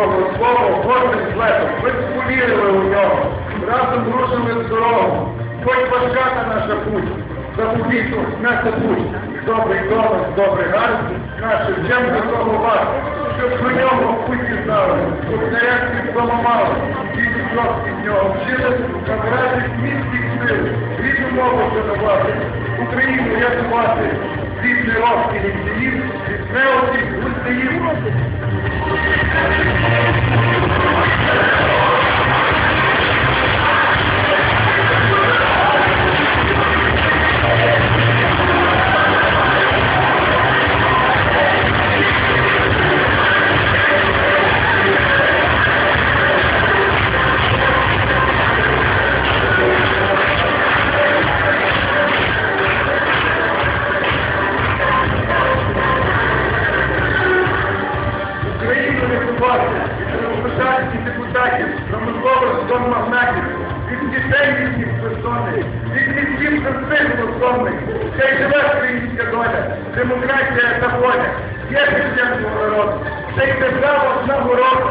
Божого Слова кожним злетом. Ми повірили у нього, разом рушили з дорогу. Хоч важка наша путь, заповіту несе путь. Добрий домик, добрий гарний, наше вчем до того вас, щоб про нього в путі знали, щоб нарядки зламали, діти жорсткі в нього вчили, набирати міських сил, рідну мову шанувати, Україну рятувати, рідний розкій ліцеїв, від смелості, густеїв. Рятувати, депутатів, промислових зон магнатів, від дітей їхніх персони, від міських простих розсомних, хай живе українська доля, демократія та воля, є християнського народу, це й держава з нагороду.